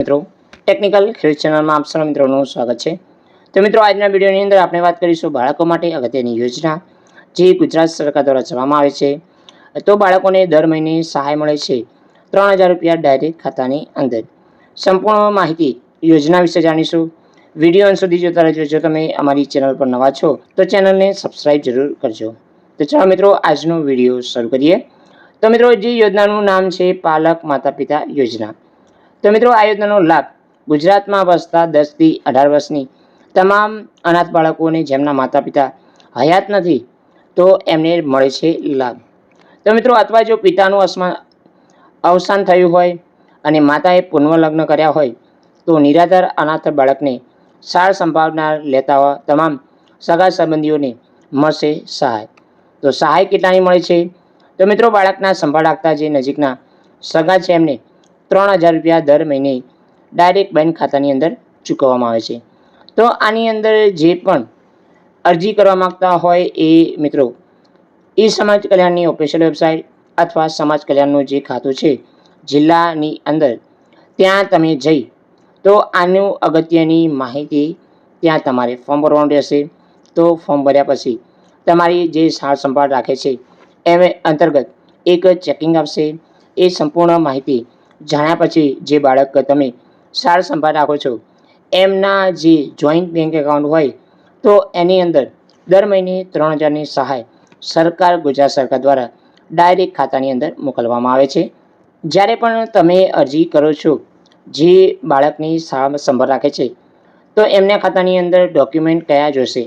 મિત્રો ટેકનિકલ ખેડૂત ચેનલમાં આપ સૌ મિત્રોનું સ્વાગત છે. તો મિત્રો, આજના વિડીયોની અંદર આપણે વાત કરીશું બાળકો માટે અગત્યની યોજના, જે ગુજરાત સરકાર દ્વારા ચલાવવામાં આવે છે. તો બાળકોને દર મહિને સહાય મળે છે ત્રણ હજાર રૂપિયા ડાયરેક્ટ ખાતાની અંદર. સંપૂર્ણ માહિતી યોજના વિશે જાણીશું. વીડિયો અંત સુધી જોતા રહેજો. જો તમે અમારી ચેનલ પર નવા છો, તો ચેનલને સબસ્ક્રાઈબ જરૂર કરજો. તો ચાલો મિત્રો, આજનો વીડિયો શરૂ કરીએ. તો મિત્રો, જે યોજનાનું નામ છે પાલક માતા પિતા યોજના. તો મિત્રો, આ યોજનાનો લાભ ગુજરાતમાં વસતા દસથી અઢાર વર્ષની તમામ અનાથ બાળકોને જેમના માતા પિતા હયાત નથી, તો એમને મળે છે લાભ. તો મિત્રો, અથવા જો પિતાનું અસમાન અવસાન થયું હોય અને માતાએ પુનઃલગ્ન કર્યા હોય, તો નિરાધાર અનાથ બાળકને સાર સંભાળનાર લેતા તમામ સગા સંબંધીઓને મળશે સહાય. તો સહાય કેટલાની મળે છે? તો મિત્રો, બાળકના સંભાળ રાખતા જે નજીકના સગા છે એમને ત્રણ હજાર રૂપિયા દર મહિને ડાયરેક્ટ બેંક ખાતાની અંદર ચૂકવવામાં આવે છે. તો આની અંદર જે પણ અરજી કરવા માગતા હોય એ મિત્રો એ સમાજ કલ્યાણની ઓફિશિયલ વેબસાઇટ અથવા સમાજ કલ્યાણનું જે ખાતું છે, જિલ્લાની અંદર ત્યાં તમે જઈ તો આનું અગત્યની માહિતી ત્યાં તમારે ફોર્મ ભરવાનું રહેશે. તો ફોર્મ ભર્યા પછી તમારી જે સાર સંભાળ રાખે છે, એમ અંતર્ગત એક ચેકિંગ આપશે. એ સંપૂર્ણ માહિતી જાણ્યા પછી જે બાળક તમે સાર સંભાળ રાખો છો, એમના જે જોઈન્ટ બેંક એકાઉન્ટ હોય, તો એની અંદર દર મહિને ત્રણ હજારની સહાય સરકાર, ગુજરાત સરકાર દ્વારા ડાયરેક્ટ ખાતાની અંદર મોકલવામાં આવે છે. જ્યારે પણ તમે અરજી કરો છો, જે બાળકની સાર સંભાળ રાખે છે, તો એમના ખાતાની અંદર ડોક્યુમેન્ટ કયા જોશે?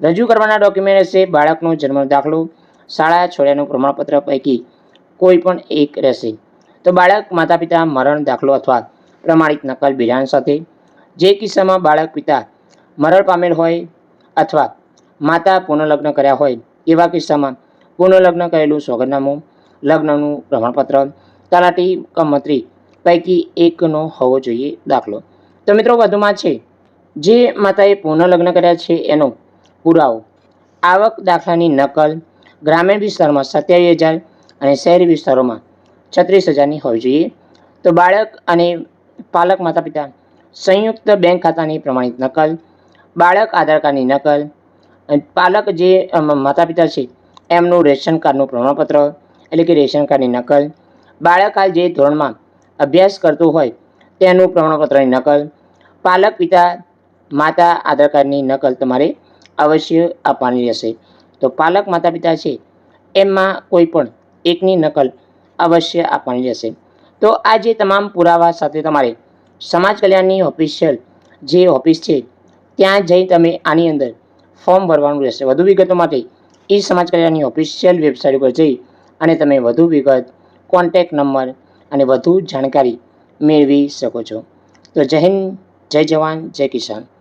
રજૂ કરવાના ડોક્યુમેન્ટ હશે બાળકનો જન્મ દાખલો, શાળા છોડ્યાનું પ્રમાણપત્ર પૈકી કોઈ પણ એક રહેશે. તો બાળક માતા પિતા મરણ દાખલો અથવા પ્રમાણિત નકલ બિરાણ સાથે. જે કિસ્સામાં બાળક પિતા મરણ પામેલ હોય અથવા માતા પુનઃલગ્ન કર્યા હોય, એવા કિસ્સામાં પુનઃલગ્ન કરેલું સોગંદનામું, લગ્નનું પ્રમાણપત્ર, તલાટી કમંત્રી પૈકી એકનો હોવો જોઈએ દાખલો. તો મિત્રો વધુમાં છે, જે માતાએ પુનઃલગ્ન કર્યા છે એનો પુરાવો. આવક દાખલાની નકલ, ગ્રામીણ વિસ્તારમાં સત્યાવીસ હજાર અને શહેરી વિસ્તારોમાં છત્રીસ હજારની હોવી જોઈએ. તો બાળક અને પાલક માતા પિતા સંયુક્ત બેંક ખાતાની પ્રમાણિત નકલ, બાળક આધાર કાર્ડની નકલ પાલક જે માતા પિતા છે, એમનું રેશન કાર્ડનું પ્રમાણપત્ર, એટલે કે રેશન કાર્ડની નકલ, બાળક હાલ જે ધોરણમાં અભ્યાસ કરતું હોય, તેનું પ્રમાણપત્રની નકલ, પાલક પિતા માતા આધાર કાર્ડની નકલ તમારે અવશ્ય આપવાની રહેશે. તો પાલક માતા પિતા છે, એમાં કોઈ પણ એકની નકલ અવશ્ય આપવાની રહેશે. તો આ જે તમામ પુરાવા સાથે તમારે સમાજ કલ્યાણની ઓફિશિયલ જે ઓફિસ છે, ત્યાં જઈ તમે આની અંદર ફોર્મ ભરવાનું રહેશે. વધુ વિગતો માટે એ સમાજ કલ્યાણની ઓફિશિયલ વેબસાઇટ ઉપર જઈ અને તમે વધુ વિગત, કોન્ટેક નંબર અને વધુ જાણકારી મેળવી શકો છો. તો જય હિન્દ, જય જવાન, જય કિસાન.